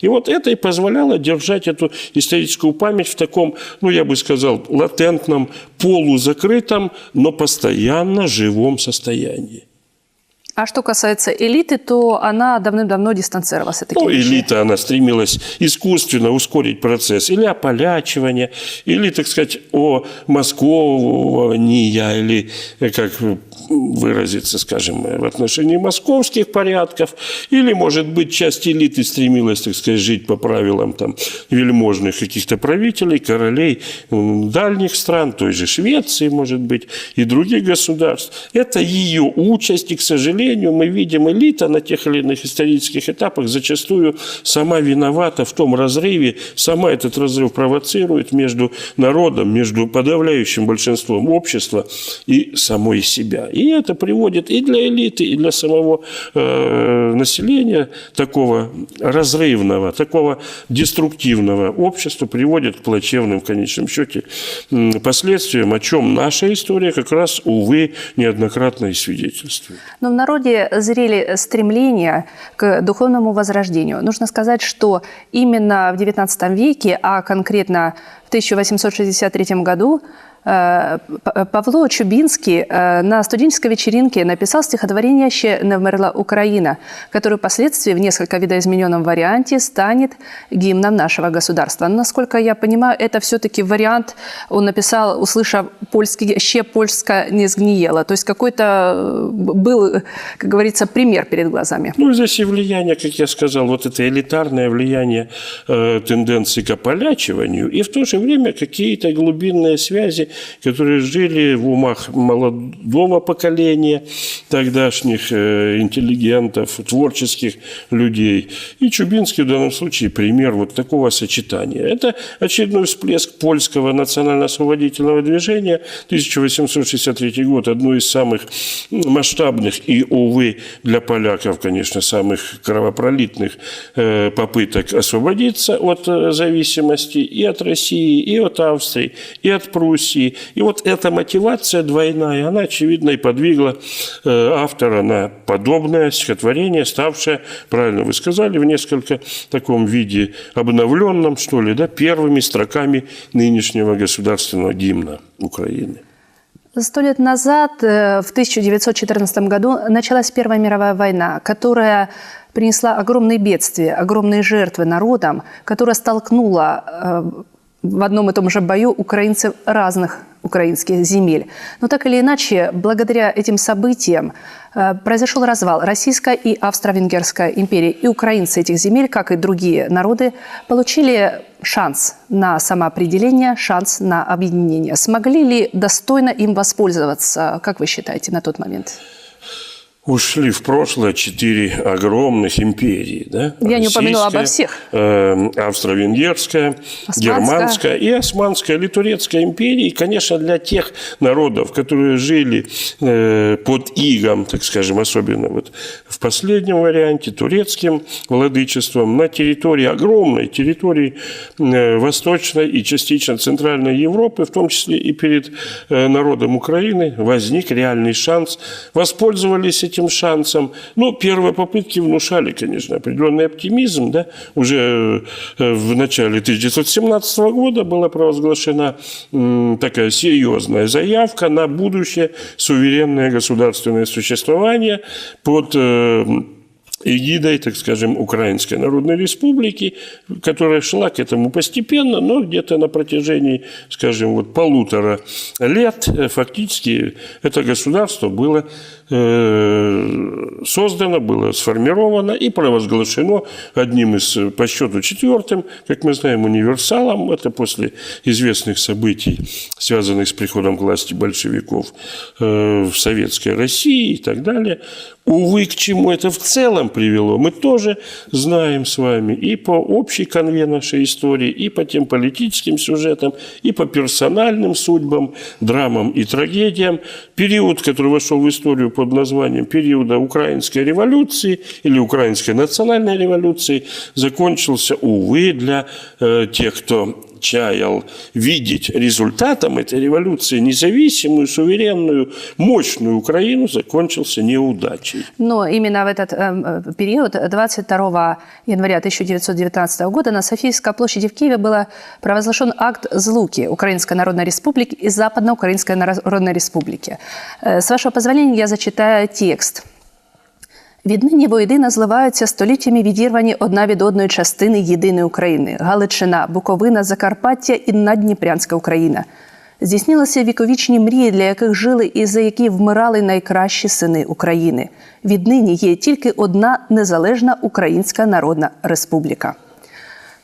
И вот это и позволяло держать эту историческую память в таком, ну, я бы сказал, латентном, полузакрытом, но постоянно живом состоянии. А что касается элиты, то она давным-давно дистанцировалась от таких Ну, вещей. элита, она стремилась искусственно ускорить процесс или ополячивания, или, так сказать, о москования, или, э, как выразиться, скажем, в отношении московских порядков, или, может быть, часть элиты стремилась, так сказать, жить по правилам там, вельможных каких-то правителей, королей дальних стран, той же Швеции, может быть, и других государств. Это ее участь, и, к сожалению, мы видим, элита на тех или иных исторических этапах зачастую сама виновата в том разрыве, сама этот разрыв провоцирует между народом, между подавляющим большинством общества и самой себя. И это приводит и для элиты, и для самого э, населения такого разрывного, такого деструктивного общества приводит к плачевным в конечном счете последствиям, о чем наша история как раз, увы, неоднократно и свидетельствует. Но в народе зрели стремления к духовному возрождению. Нужно сказать, что именно в XIX веке, а конкретно в 1863 году, э, Павло Чубинский э, на студенческой вечеринке написал стихотворение «Ще не вмерла Украина», которое впоследствии в несколько видоизмененном варианте станет гимном нашего государства. Насколько я понимаю, это все-таки вариант он написал, услышав польский «Ще Польска не сгниела». То есть какой-то э, был, как говорится, пример перед глазами. Ну, здесь и влияние, как я сказал, вот это элитарное влияние э, тенденции к ополячиванию, и в то же время какие-то глубинные связи, которые жили в умах молодого поколения, тогдашних э, интеллигентов, творческих людей. И Чубинский в данном случае пример вот такого сочетания. Это очередной всплеск польского национально-освободительного движения. 1863 год – одно из самых масштабных и, увы, для поляков, конечно, самых кровопролитных э, попыток освободиться от э, зависимости и от России, и от Австрии, и от Пруссии. И вот эта мотивация двойная, она, очевидно, и подвигла э, автора на подобное стихотворение, ставшее, правильно вы сказали, в несколько таком виде обновленном, что ли, да, первыми строками нынешнего государственного гимна Украины. Сто лет назад, э, в 1914 году, началась Первая мировая война, которая принесла огромные бедствия, огромные жертвы народам, которая столкнула э, в одном и том же бою украинцев разных украинских земель. Но так или иначе, благодаря этим событиям э, произошел развал Российской и Австро-Венгерской империи. И украинцы этих земель, как и другие народы, получили шанс на самоопределение, шанс на объединение. Смогли ли достойно им воспользоваться, как вы считаете, на тот момент? Ушли в прошлое четыре огромных империи. Да? Я не упомянула обо всех. э, Австро-Венгерская. Германская и Османская или Турецкая империи. И, конечно, для тех народов, которые жили э, под игом, так скажем, особенно вот в последнем варианте, турецким владычеством, на территории, огромной территории э, Восточной и частично Центральной Европы, в том числе и перед э, народом Украины, возник реальный шанс. Воспользовались этим шансом. Ну, первые попытки внушали, конечно, определенный оптимизм. Да? Уже э, в начале 1917 года была провозглашена такая серьезная заявка на будущее суверенное государственное существование под э, эгидой, так скажем, Украинской Народной Республики, которая шла к этому постепенно, но где-то на протяжении, скажем, вот полутора лет э, фактически это государство было создано, было сформировано и провозглашено одним из, э, по счету, четвертым, как мы знаем, универсалом. Это после известных событий, связанных с приходом к власти большевиков э, в Советской России и так далее. Увы, к чему это в целом привело, мы тоже знаем с вами и по общей конве нашей истории, и по тем политическим сюжетам, и по персональным судьбам, драмам и трагедиям. Период, который вошел в историю под названием периода Украинской революции или Украинской национальной революции, закончился, увы, для э, тех, кто чаял видеть результатом этой революции независимую, суверенную, мощную Украину, закончился неудачей. Но именно в этот э, период, 22 января 1919 года, на Софийской площади в Киеве был провозглашен акт злуки Украинской Народной Республики и Западноукраинской Народной Республики. Э, с вашего позволения я зачитаю текст. Віднині воєдина зливаються століттями відірвані одна від одної частини єдиної України Галичина, Буковина, Закарпаття і Надніпрянська Україна. Здійснилися віковічні мрії, для яких жили і за які вмирали найкращі сини України. Віднині є тільки одна незалежна Українська Народна Республіка.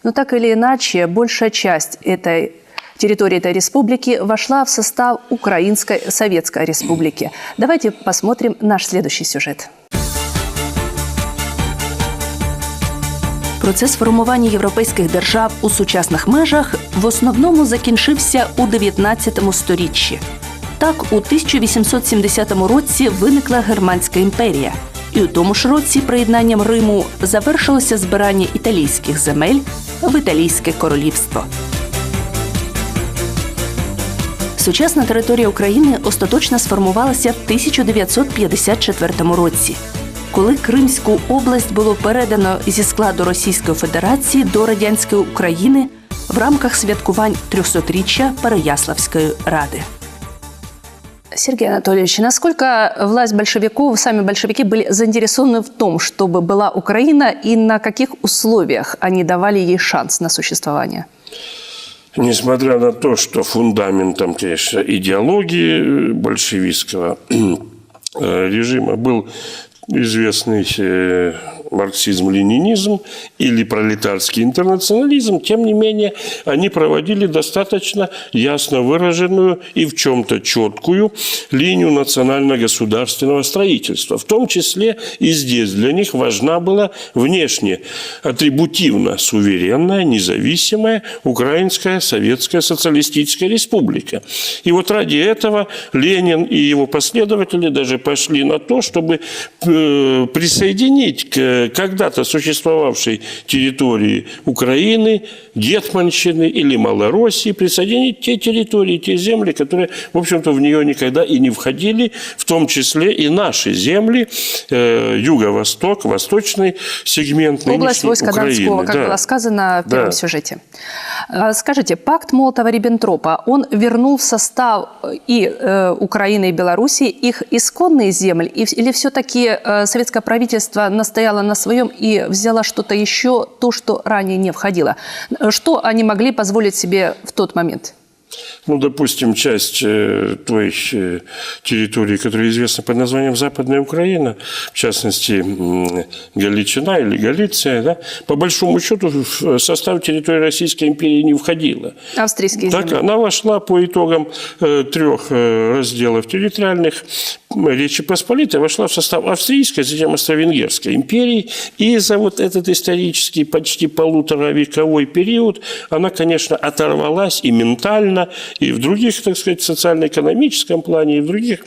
Но так или иначе, большая часть этой территории этой республики вошла в состав Украинской Советской Республики. Давайте посмотрим наш следующий сюжет. Процес формування європейських держав у сучасних межах в основному закінчився у 19 сторіччі. Так, у 1870 році виникла Германська імперія, і у тому ж році приєднанням Риму завершилося збирання італійських земель в Італійське королівство. Сучасна територія України остаточно сформувалася в 1954 році коли Кримську область було передано зі складу Російської Федерації до радянської України в рамках святкувань 300-річчя Переяславської ради. Сергей Анатольевич, насколько власть большевиков, сами большевики были заинтересованы в том, чтобы была Украина, и на каких условиях они давали ей шанс на существование? Несмотря на то, что фундаментом, конечно, идеологии большевистского режима был известный э, марксизм-ленинизм или пролетарский интернационализм, тем не менее, они проводили достаточно ясно выраженную и в чем-то четкую линию национально-государственного строительства. В том числе и здесь для них важна была внешне атрибутивно суверенная, независимая Украинская Советская Социалистическая Республика. И вот ради этого Ленин и его последователи даже пошли на то, чтобы э, присоединить к когда-то существовавшей территории Украины, Гетманщины или Малороссии, присоединить те территории, те земли, которые, в общем-то, в нее никогда и не входили, в том числе и наши земли, э, юго-восток, восточный сегмент Область войска Украины. Донского, как да. было сказано в первом да. сюжете. А, скажите, пакт Молотова-Риббентропа, он вернул в состав и э, Украины, и Белоруссии их исконные земли, или все-таки э, советское правительство настояло на своем и взяла что-то еще, то, что ранее не входило? Что они могли позволить себе в тот момент? Ну, допустим, часть э, той э, территории, которая известна под названием Западная Украина, в частности, Галичина или Галиция, да, по большому счету в состав территории Российской империи не входила. Австрийские Так, земли. она вошла по итогам э, трех разделов территориальных Речи Посполитой вошла в состав Австрийской, затем Австро-Венгерской империи. И за вот этот исторический почти полуторавековой период она, конечно, оторвалась и ментально, и в других, так сказать, социально-экономическом плане, и в других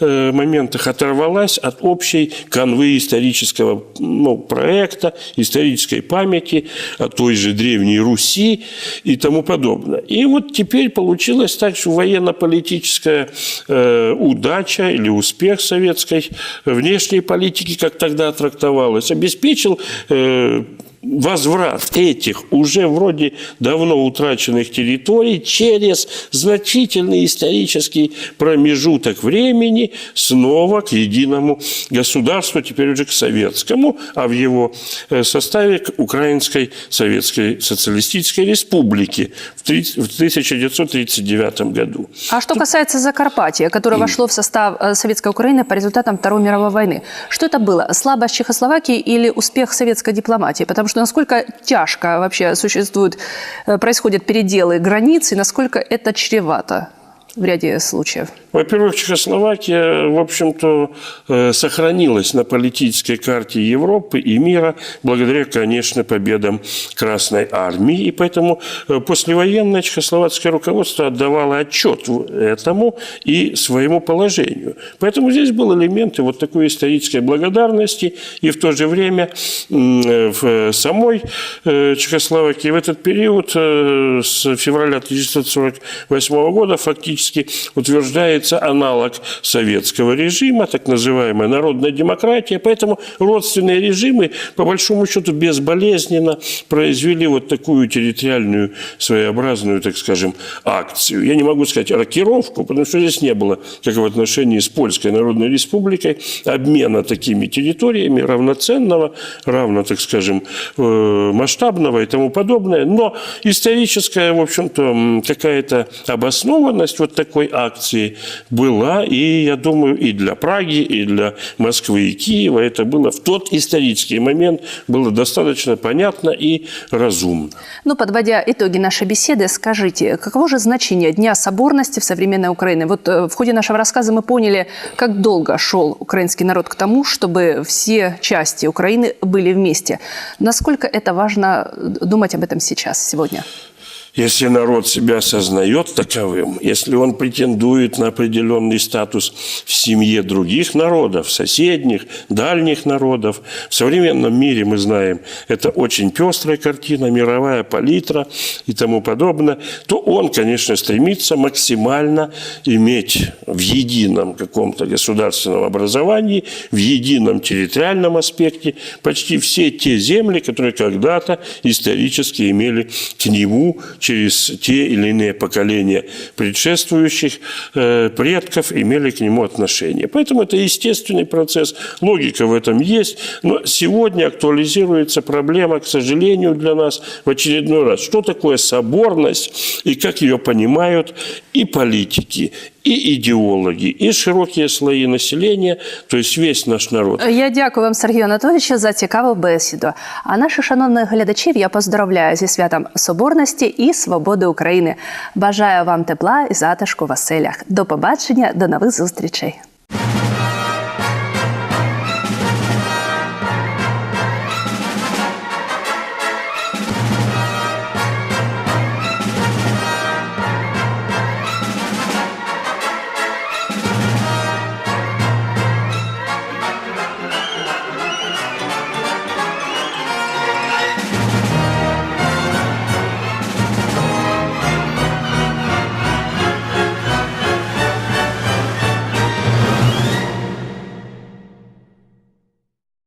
э, моментах оторвалась от общей канвы исторического ну, проекта, исторической памяти о той же Древней Руси и тому подобное. И вот теперь получилось так, что военно-политическая э, удача или успех советской внешней политики, как тогда трактовалось, обеспечил э, возврат этих уже вроде давно утраченных территорий через значительный исторический промежуток времени снова к единому государству, теперь уже к советскому, а в его э, составе к Украинской Советской Социалистической Республике в 1939 году. А что касается Закарпатья, которое вошло в состав э, Советской Украины по результатам Второй мировой войны, что это было? Слабость Чехословакии или успех советской дипломатии? Потому что насколько тяжко вообще существует, э, происходят переделы границ и насколько это чревато? В ряде случаев? Во-первых, Чехословакия, в общем-то, э, сохранилась на политической карте Европы и мира благодаря, конечно, победам Красной Армии. И поэтому э, послевоенное чехословацкое руководство отдавало отчет этому и своему положению. Поэтому здесь был элемент вот такой исторической благодарности. И в то же время в самой э, Чехословакии в этот период с февраля 1948 года фактически утверждает является аналог советского режима, так называемая народная демократия. Поэтому родственные режимы, по большому счету, безболезненно произвели вот такую территориальную своеобразную, так скажем, акцию. Я не могу сказать рокировку, потому что здесь не было, как в отношении с Польской Народной Республикой, обмена такими территориями равноценного, равно, так скажем, э, масштабного и тому подобное. Но историческая, в общем-то, какая-то обоснованность вот такой акции была, и, я думаю, и для Праги, и для Москвы и Киева это было в тот исторический момент было достаточно понятно и разумно. Ну, подводя итоги нашей беседы, скажите, каково же значение Дня соборности в современной Украине? Вот э, в ходе нашего рассказа мы поняли, как долго шел украинский народ к тому, чтобы все части Украины были вместе. Насколько это важно думать об этом сейчас, сегодня? Если народ себя осознает таковым, если он претендует на определенный статус в семье других народов, соседних, дальних народов, в современном мире, мы знаем, это очень пестрая картина, мировая палитра и тому подобное, то он, конечно, стремится максимально иметь в едином каком-то государственном образовании, в едином территориальном аспекте почти все те земли, которые когда-то исторически имели к нему через те или иные поколения предшествующих э, предков имели к нему отношение. Поэтому это естественный процесс, логика в этом есть, но сегодня актуализируется проблема, к сожалению, для нас в очередной раз. Что такое соборность и как ее понимают и политики, і ідеологи, і широкі слої населення, то есть весь наш народ. Я дякую вам, Сергію Анатолійовичу, за цікаву бесіду. А наших шановних глядачів я поздравляю зі святом Соборності і свободи України. Бажаю вам тепла і затишку в оселях. До побачення, до нових зустрічей.